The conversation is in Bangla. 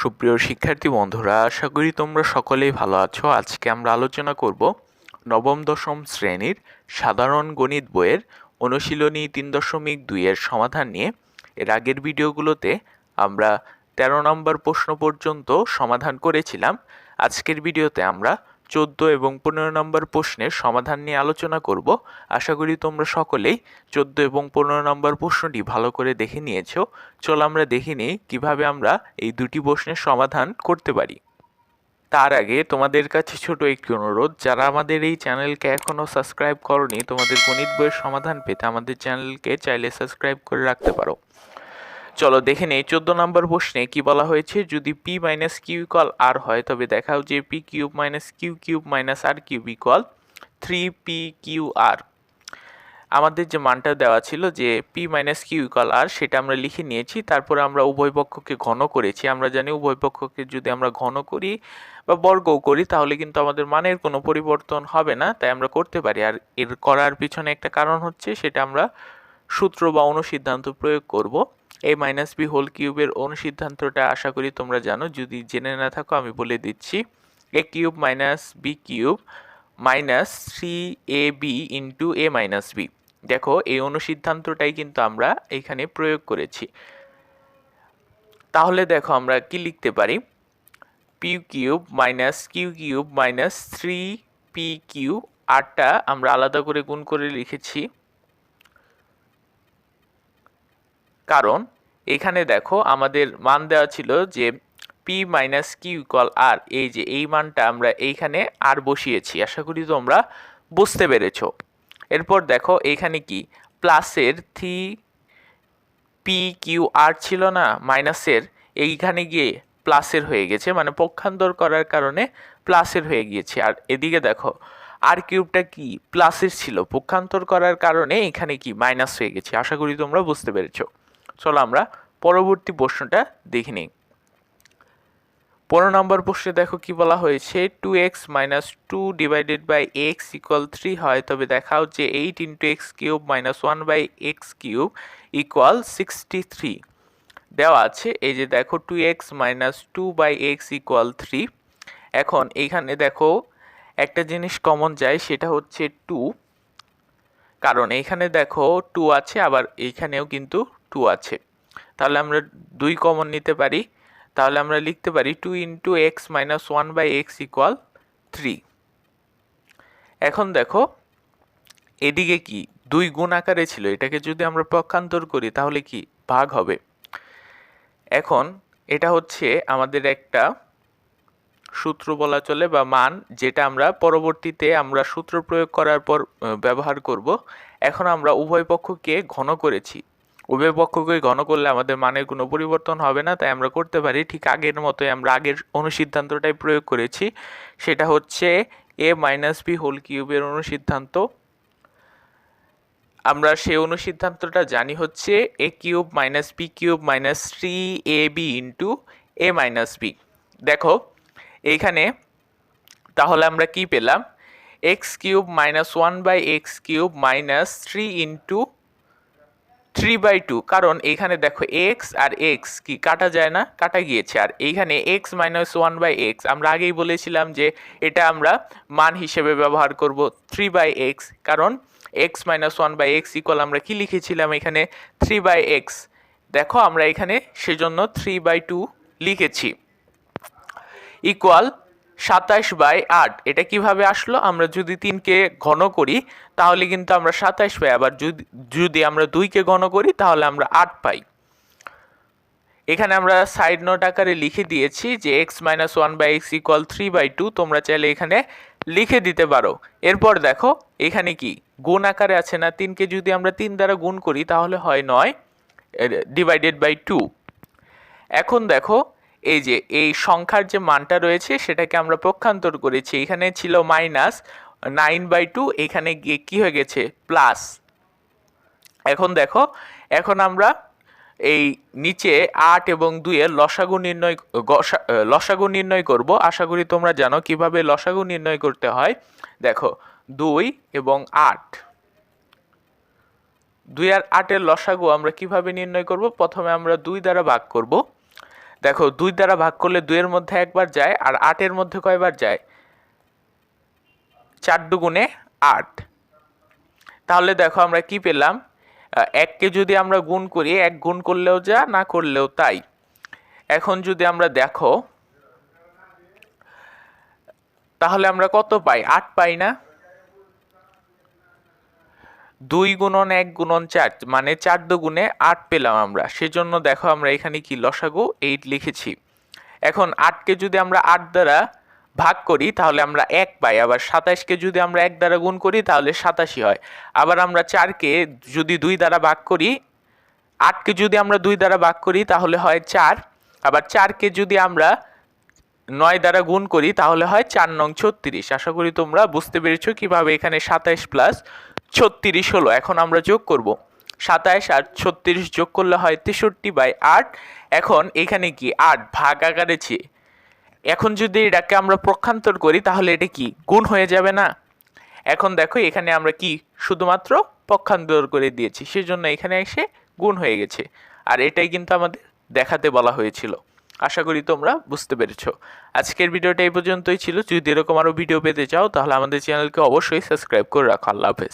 সুপ্রিয় শিক্ষার্থী বন্ধুরা, আশা করি তোমরা সকলেই ভালো আছো। আজকে আমরা আলোচনা করব নবম দশম শ্রেণির সাধারণ গণিত বইয়ের অনুশীলনী তিন দশমিক দুইয়ের সমাধান নিয়ে। এর আগের ভিডিওগুলোতে আমরা তেরো নম্বর প্রশ্ন পর্যন্ত সমাধান করেছিলাম। আজকের ভিডিওতে আমরা চোদ্দ এবং পনেরো নম্বর প্রশ্নের সমাধান নিয়ে আলোচনা করব। আশা করি তোমরা সকলেই চোদ্দ এবং পনেরো নম্বর প্রশ্নটি ভালো করে দেখে নিয়েছো। চলো আমরা দেখে নিই কীভাবে আমরা এই দুটি প্রশ্নের সমাধান করতে পারি। তার আগে তোমাদের কাছে ছোট একটি অনুরোধ, যারা আমাদের এই চ্যানেলকে এখনও সাবস্ক্রাইব করনি, তোমাদের গণিত বইয়ের সমাধান পেতে আমাদের চ্যানেলকে চাইলে সাবস্ক্রাইব করে রাখতে পারো। চলো দেখে নেই, চোদ্দ নম্বর প্রশ্নে কি বলা হয়েছে? যদি P minus Q equal R হয়, তবে দেখাও যে P cube minus Q cube minus R cube equal three P Q R আমাদের যে মানটা দেওয়া ছিল যে P minus Q equal R সেটা আমরা লিখে নিয়েছি, তারপরে আমরা উভয় পক্ষকে ঘন করেছি। আমরা জানি উভয় পক্ষকে যদি আমরা ঘন করি বা বর্গও করি, তাহলে কিন্তু আমাদের মানের কোনো পরিবর্তন হবে না, তাই আমরা করতে পারি। আর এর করার পিছনে একটা কারণ হচ্ছে, সেটা আমরা সূত্র বা অনুসিদ্ধান্ত প্রয়োগ করব। এ মাইনাস বি হোল কিউবের অনুসিদ্ধান্তটা আশা করি তোমরা জানো। যদি জেনে না থাকো, আমি বলে দিচ্ছি। A cube minus B cube minus three A B into A minus B দেখো, এই অনুসিদ্ধান্তটাই কিন্তু আমরা এখানে প্রয়োগ করেছি। তাহলে দেখো, আমরা কি লিখতে পারি? P cube minus Q cube minus three P Q আটটা আমরা আলাদা করে গুণ করে লিখেছি। কারণ এখানে দেখো আমাদের মান দেওয়া ছিল যে P minus Q equal R এই যে এই মানটা আমরা এইখানে আর বসিয়েছি। আশা করি তোমরা বুঝতে পেরেছ। এরপর দেখো এইখানে কি? প্লাসের থ্রি পি কিউ আর ছিল না মাইনাসের এইখানে গিয়ে প্লাসের হয়ে গেছে। মানে পক্ষান্তর করার কারণে প্লাসের হয়ে গিয়েছে। আর এদিকে দেখো আর কিউবটা কি? প্লাসের ছিল। পক্ষান্তর করার কারণে এখানে কি? মাইনাস হয়ে গেছে। আশা করি তোমরা বুঝতে পেরেছ। চলো আমরা পরবর্তী প্রশ্নটা দেখে নিই। পনেরো নম্বর প্রশ্নে দেখো কি বলা হয়েছে two X minus two divided by X equal three হয়, তবে দেখাও যে eight into X cube minus one by X cube equal sixty three দেওয়া আছে, এই যে দেখো two X minus two by X equal three এখন এইখানে দেখো একটা জিনিস কমন যায়, সেটা হচ্ছে টু কারণ এইখানে দেখো টু আছে, আবার এইখানেও কিন্তু টু আছে। তাহলে আমরা দুই কমন নিতে পারি। তাহলে আমরা লিখতে পারি two into X minus one by X equal three এখন দেখো, এদিকে কি? দুই গুণ আকারে ছিল। এটাকে যদি আমরা পক্ষান্তর করি, তাহলে কি? ভাগ হবে। এখন এটা হচ্ছে আমাদের একটা সূত্র বলা চলে বা মান, যেটা আমরা পরবর্তীতে আমরা সূত্র প্রয়োগ করার পর ব্যবহার করব। এখন আমরা উভয় পক্ষকে ঘন করেছি। উভয় পক্ষকে ঘন করলে আমাদের মানের কোনো পরিবর্তন হবে না, তাই আমরা করতে পারি। ঠিক আগের মতোই আমরা আগের অনুসিদ্ধান্তটাই প্রয়োগ করেছি। সেটা হচ্ছে এ মাইনাস বি হোল কিউবের অনুসিদ্ধান্ত। আমরা সেই অনুসিদ্ধান্তটা জানি হচ্ছে A cube minus B cube minus three A B into A minus B দেখো, এইখানে তাহলে আমরা কি পেলাম? X cube minus one by X cube minus three into three by two কারণ এখানে দেখো এক্স আর এক্স কি, কাটা যায় না, কাটা গিয়েছে। আর এইখানে X minus one by X আমরা আগেই বলেছিলাম যে এটা আমরা মান হিসেবে ব্যবহার করব থ্রি বাই এক্স কারণ X minus one by X equal আমরা কি লিখেছিলাম এখানে? থ্রি বাই এক্স দেখো আমরা এখানে সেজন্য থ্রি বাই টু লিখেছি। ইকুয়াল সাতাশ বাই আট, এটা কীভাবে আসলো? আমরা যদি তিনকে ঘন করি, তাহলে কিন্তু আমরা সাতাশ পাই। আবার যদি যদি আমরা দুইকে ঘন করি, তাহলে আমরা আট পাই। এখানে আমরা সাইড নোট আকারে লিখে দিয়েছি যে X minus one by X equal three by two তোমরা চাইলে এখানে লিখে দিতে পারো। এরপর দেখো, এখানে কি? গুণ আকারে আছে না? তিনকে যদি আমরা তিন দ্বারা গুণ করি, তাহলে হয় নয় ডিভাইডেড বাই টু এখন দেখো এই যে, এই সংখ্যার যে মানটা রয়েছে সেটাকে আমরা পক্ষান্তর করেছি। এখানে ছিল মাইনাস নাইন বাই টু, এখানে গিয়ে কী হয়ে গেছে? প্লাস। এখন দেখো, এখন আমরা এই নিচে আট এবং দুইয়ের লসাগু নির্ণয় লসাগু নির্ণয় করব। আশা করি তোমরা জানো কীভাবে লসাগু নির্ণয় করতে হয়। দেখো, দুই এবং আট। দুই আর আটের লসাগু আমরা কীভাবে নির্ণয় করব? প্রথমে আমরা দুই দ্বারা ভাগ করব। দেখো, দুই দ্বারা ভাগ করলে দুইয়ের মধ্যে একবার যায় আর আটের মধ্যে কয়বার যায়? চার দুগুণে আট। তাহলে দেখো আমরা কি পেলাম? এককে যদি আমরা গুণ করি, এক গুণ করলেও যা, না করলেও তাই। এখন যদি আমরা দেখো, তাহলে আমরা কত পাই? আট পাই না? দুই গুণন এক গুণন চার মানে চার দুগুণে আট পেলাম আমরা। সেজন্য দেখো আমরা এখানে কি লসাগু এইট লিখেছি। এখন আটকে যদি আমরা আট দ্বারা ভাগ করি, তাহলে আমরা এক পাই। আবার সাতাশকে যদি আমরা এক দ্বারা গুণ করি, তাহলে সাতাশি হয়। আবার আমরা চারকে যদি দুই দ্বারা ভাগ করি আটকে যদি আমরা দুই দ্বারা ভাগ করি, তাহলে হয় চার। আবার চারকে যদি আমরা নয় দ্বারা গুণ করি, তাহলে হয় চার নং ছত্রিশ। আশা করি তোমরা বুঝতে পেরেছ কীভাবে এখানে সাতাইশ প্লাস ছত্রিশ হলো। এখন আমরা যোগ করব। সাতাইশ আর ছত্রিশ যোগ করলে হয় তেষট্টি বাই আট। এখন এখানে কি? আট ভাগ আকারে চেয়ে এখন যদি এটাকে আমরা প্রক্ষান্তর করি, তাহলে এটা কি? গুণ হয়ে যাবে না? এখন দেখো, এখানে আমরা কি? শুধুমাত্র পক্ষান্তর করে দিয়েছি। সেজন্য এখানে এসে গুণ হয়ে গেছে। আর এটাই কিন্তু আমাদের দেখাতে বলা হয়েছিল। আশা করি তোমরা বুঝতে পেরেছ। আজকের ভিডিওটা এই পর্যন্তই ছিল। যদি এরকম আরও ভিডিও পেতে চাও, তাহলে আমাদের চ্যানেলকে অবশ্যই সাবস্ক্রাইব করে রাখো। আল্লাহ হাফেজ।